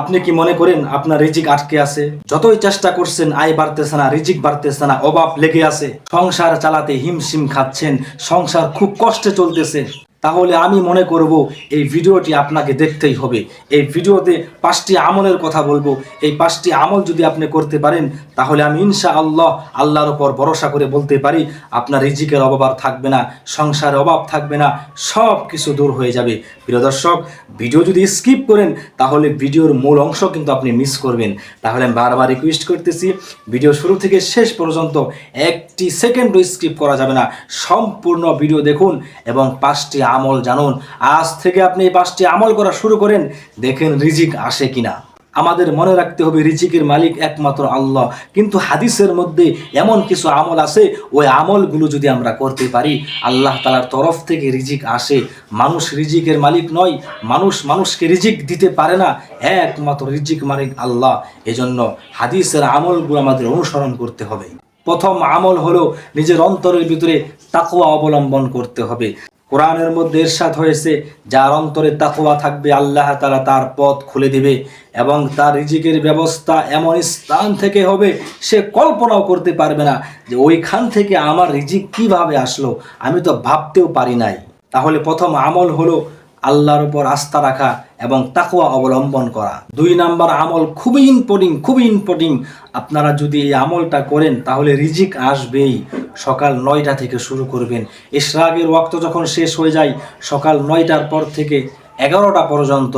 আপনি কি মনে করেন আপনার রিজিক আটকে আছে? যতই চেষ্টা করছেন, আয় বাড়তেছে না, রিজিক বাড়তেছে না, অভাব লেগে আছে। সংসার চালাতে হিমশিম খাচ্ছেন, সংসার খুব কষ্টে চলতেছে। তাহলে আমি মনে করব এই ভিডিওটি আপনাকে দেখতেই হবে। এই ভিডিওতে পাঁচটি আমলের কথা বলব। এই পাঁচটি আমল যদি আপনি করতে পারেন, তাহলে আমি ইনশা আল্লাহ আল্লাহর ওপর ভরসা করে বলতে পারি, আপনার রিজিকের অভাব আর থাকবে না, সংসারের অভাব থাকবে না সব কিছু দূর হয়ে যাবে। প্রিয় দর্শক, ভিডিও যদি স্কিপ করেন, তাহলে ভিডিওর মূল অংশ কিন্তু আপনি মিস করবেন। তাহলে আমি বারবার রিকোয়েস্ট করতেছি, ভিডিও শুরু থেকে শেষ পর্যন্ত একটি সেকেন্ডও স্কিপ করা যাবে না। সম্পূর্ণ ভিডিও দেখুন এবং পাঁচটি আমল জানুন। আজ থেকে আপনি এই পাঁচটি আমল করা শুরু করেন, দেখেন রিজিক আসে কিনা। আমাদের মনে রাখতে হবে, রিজিকের মালিক একমাত্র আল্লাহ। কিন্তু হাদিসের মধ্যে এমন কিছু আমল আছে, ওই আমলগুলো যদি আমরা করতে পারি, আল্লাহ তালার তরফ থেকে রিজিক আসে। মানুষ রিজিকের মালিক নয়, মানুষ মানুষকে রিজিক দিতে পারে না, একমাত্র রিজিক মালিক আল্লাহ। এজন্য হাদিসের আমলগুলো আমাদের অনুসরণ করতে হবে। প্রথম আমল হলো নিজের অন্তরের ভিতরে তাকুয়া অবলম্বন করতে হবে। কোরআনের মধ্যে এরশাদ হয়েছে, যার অন্তরে তাকুয়া থাকবে, আল্লাহ তালা তার পথ খুলে দিবে এবং তার রিজিকের ব্যবস্থা এমন স্থান থেকে হবে, সে কল্পনাও করতে পারবে না যে ওইখান থেকে আমার রিজিক কীভাবে আসলো, আমি তো ভাবতেও পারি নাই। তাহলে প্রথম আমল হলো আল্লাহর উপর আস্থা রাখা এবং তাকুয়া অবলম্বন করা। দুই নাম্বার আমল খুবই ইম্পর্টিং খুবই ইম্পর্টিং আপনারা যদি এই আমলটা করেন, তাহলে রিজিক আসবেই। সকাল নয়টা থেকে শুরু করবেন। ইশরাকের ওয়াক্ত যখন শেষ হয়ে যায়, সকাল নয়টার পর থেকে এগারোটা পর্যন্ত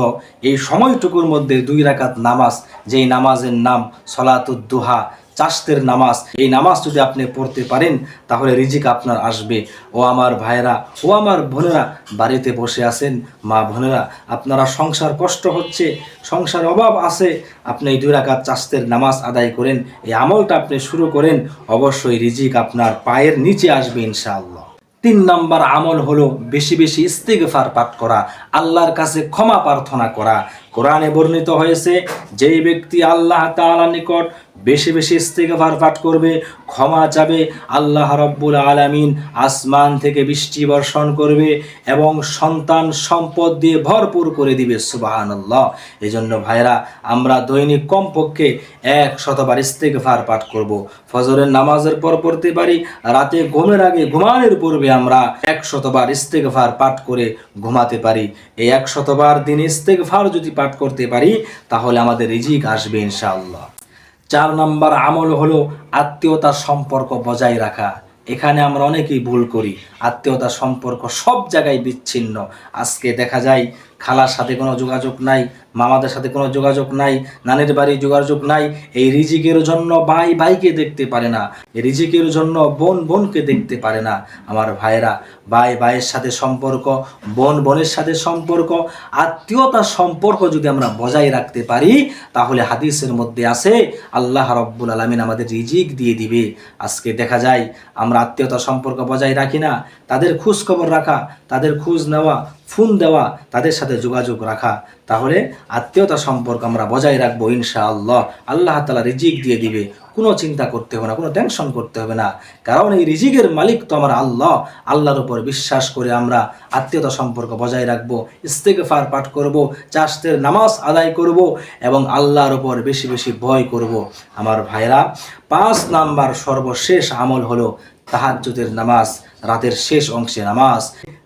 এই সময়টুকুর মধ্যে দুই রাকাত নামাজ, যেই নামাজের নাম সলাতুদ্দোহা চাষতের নামাজ। এই নামাজ যদি আপনি পড়তে পারেন, তাহলে রিজিক আপনার আসবে। ও আমার ভাইয়েরা, ও আমার বোনেরা বাড়িতে বসে আছেন, মা বোনেরা, আপনারা সংসার কষ্ট হচ্ছে, সংসার অভাব আছে, আপনি এই দুই রাকাত চাষতের নামাজ আদায় করেন, এই আমলটা আপনি শুরু করেন, অবশ্যই রিজিক আপনার পায়ের নিচে আসবে ইনশাআল্লাহ। তিন নাম্বার আমল হলো বেশি বেশি ইস্তেগফার পাঠ করা, আল্লাহর কাছে ক্ষমা প্রার্থনা করা। কোরআনে বর্ণিত হয়েছে, যেই ব্যক্তি আল্লাহ তাআলার নিকট বেশি বেশি ইস্তেগফার পাঠ করবে, ক্ষমা চাবে, আল্লাহ রব্বুল আলামিন আসমান থেকে বৃষ্টি বর্ষণ করবে এবং সন্তান সম্পদ দিয়ে ভরপুর করে দিবে সুবাহান্লাহ এই জন্য ভাইরা আমরা দৈনিক কমপক্ষে এক শতবার ইস্তেগফার পাঠ করব। ফজরের নামাজের পর পড়তে পারি, রাতে ঘুমের আগে ঘুমানোর পূর্বে আমরা এক শতবার ইস্তেগফার পাঠ করে ঘুমাতে পারি। এই এক শতবার দিন ইস্তেগফার যদি পাঠ করতে পারি, তাহলে আমাদের রিজিক আসবে ইনশাআল্লাহ। চার নম্বর আমল হলো আত্মীয়তার সম্পর্ক বজায় রাখা। এখানে আমরা অনেকেই ভুল করি। আত্মীয়তার সম্পর্ক সব জায়গায় বিচ্ছিন্ন। আজকে দেখা যায় খালার সাথে কোনো যোগাযোগ নাই, মামাদের সাথে কোনো যোগাযোগ নাই, নানের বাড়ি যোগাযোগ নাই, এই রিজিকের জন্য ভাই ভাইকে দেখতে পারে না রিজিকের জন্য বোন বোনকে দেখতে পারে না। আমার ভাইরা ভাই ভাইয়ের সাথে সম্পর্ক, বোন বোনের সাথে সম্পর্ক, আত্মীয়তার সম্পর্ক যদি আমরা বজায় রাখতে পারি, তাহলে হাদিসের মধ্যে আছে, আল্লাহ রব্বুল আলমিন আমাদের রিজিক দিয়ে দিবে। আজকে দেখা যায়, আমরা আত্মীয়তার সম্পর্ক বজায় রাখি না, তাদের খোঁজ খবর রাখা, তাদের খোঁজ নেওয়া ফোন দেওয়া, তাদের সাথে যোগাযোগ রাখা, তাহলে আত্মীয়তা সম্পর্ক আমরা বজায় রাখব ইনশাআল্লাহ। আল্লাহ আল্লাহ তালা রিজিক দিয়ে দিবে। কোনো চিন্তা করতে হবে না, কোনো টেনশন করতে হবে না। কারণ এই রিজিকের মালিক তো আমার আল্লাহ। আল্লাহর উপর বিশ্বাস করে আমরা আত্মীয়তা সম্পর্ক বজায় রাখব, ইস্তেগফার পাঠ করব চাষতের নামাজ আদায় করব এবং আল্লাহর উপর বেশি বেশি ভয় করব। আমার ভাইরা, পাঁচ নাম্বার সর্বশেষ আমল হলো তাহাজ্জুদের নামাজ, রাতের শেষ অংশে নামাজ।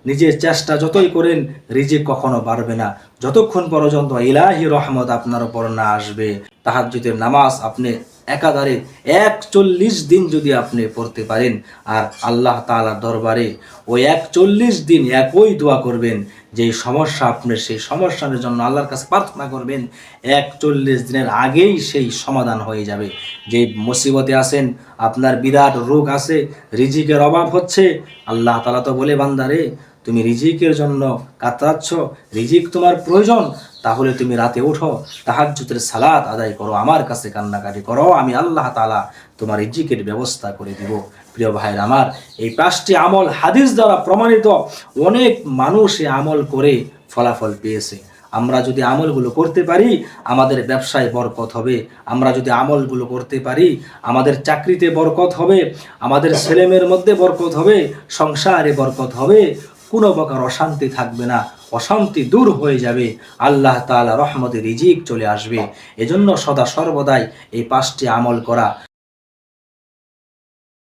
নিজের চেষ্টা যতই করেন রিজে কখনো বাড়বে না। যতক্ষণ পর্যন্ত ইলাহি রহমত আপনার উপর না আসবে, তাহাজ্জুদের নামাজ আপনি একাধারে একচল্লিশ দিন যদি আপনি পড়তে পারেন, আর আল্লাহ তালার দরবারে ওই একচল্লিশ দিন একই দোয়া করবেন, যেই সমস্যা আপনার, সেই সমস্যার জন্য আল্লাহর কাছে প্রার্থনা করবেন, একচল্লিশ দিনের আগেই সেই সমাধান হয়ে যাবে। যে মুসিবতে আছেন, আপনার বিরাট রোগ আছে, রিজিকের অভাব হচ্ছে, আল্লাহ তালা তো বলে, বান্দারে তুমি রিজিকের জন্য কাতরাচ্ছ, রিজিক তোমার প্রয়োজন, তাহলে তুমি রাতে ওঠো, তাহাজ্জুদের সালাদ আদায় করো, আমার কাছে কান্নাকাটি করো, আমি আল্লাহ তালা তোমার রিজিকের ব্যবস্থা করে দিব। প্রিয় ভাইয়ের আমার, এই পাঁচটি আমল হাদিস দ্বারা প্রমাণিত, অনেক মানুষ এই আমল করে ফলাফল পেয়েছে। আমরা যদি আমলগুলো করতে পারি, আমাদের ব্যবসায় বরকত হবে। আমরা যদি আমলগুলো করতে পারি, আমাদের চাকরিতে বরকত হবে, আমাদের ছেলেমেয়ের মধ্যে বরকত হবে, সংসারে বরকত হবে কোনো প্রকার অশান্তি থাকবে না, অশান্তি দূর হয়ে যাবে। আল্লাহ তালা রহমতে রিজিক চলে আসবে। এজন্য সদা সর্বদাই এই পাঁচটি আমল করা।